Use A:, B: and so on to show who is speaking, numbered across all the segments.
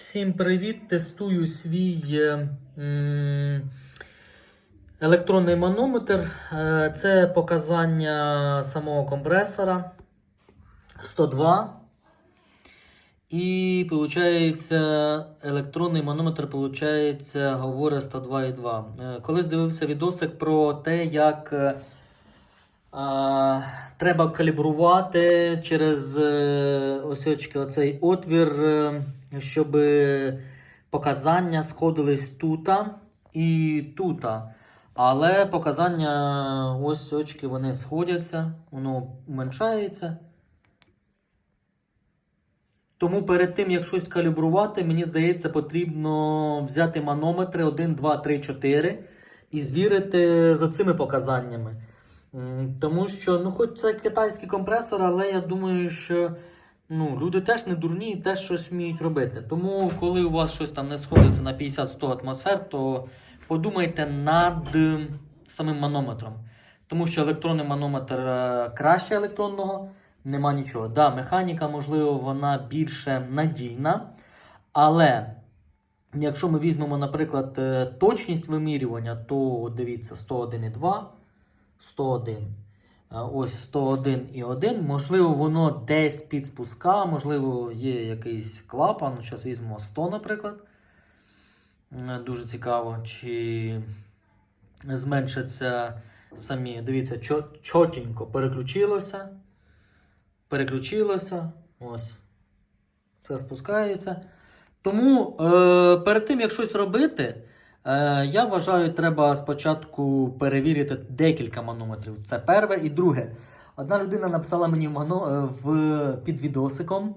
A: Всім привіт! Тестую свій е, електронний манометр. Е, Це показання самого компресора 102. І електронний манометр виходить, говорить 102,2. Е, Колись дивився відосик про те, як а, треба калібрувати через е, ось оцей отвір, е, щоб показання сходились тута і тута. Але показання ось очки вони сходяться, воно уменшається. Тому перед тим, як щось калібрувати, мені здається, потрібно взяти манометри 1, 2, 3, 4 і звірити за цими показаннями. Тому що, ну, хоч це китайський компресор, але я думаю, що ну, люди теж не дурні і теж щось вміють робити. Тому, коли у вас щось там не сходиться на 50-100 атмосфер, то подумайте над самим манометром. Тому що електронний манометр е, краще електронного, нема нічого. Да, механіка, можливо, вона більше надійна, але. Якщо ми візьмемо, наприклад, е, точність вимірювання, то дивіться 101,2, 101. Е, Ось 101,1. Можливо, воно десь під спуска, можливо, є якийсь клапан. Зараз візьмемо 100, наприклад. Е, Дуже цікаво, чи зменшаться самі. Дивіться, чо- чотенько переключилося. Переключилося. Ось. Це спускається. Тому е, перед тим, як щось робити, е, я вважаю, треба спочатку перевірити декілька манометрів. Це перше і друге. Одна людина написала мені в, мано, е, в, під відосиком,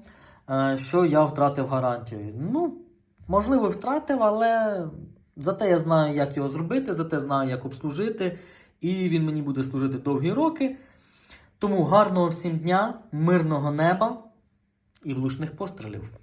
A: е, що я втратив гарантію. Ну, можливо, втратив, але зате я знаю, як його зробити, зате знаю, як обслужити, і він мені буде служити довгі роки. Тому гарного всім дня, мирного неба і влучних пострілів.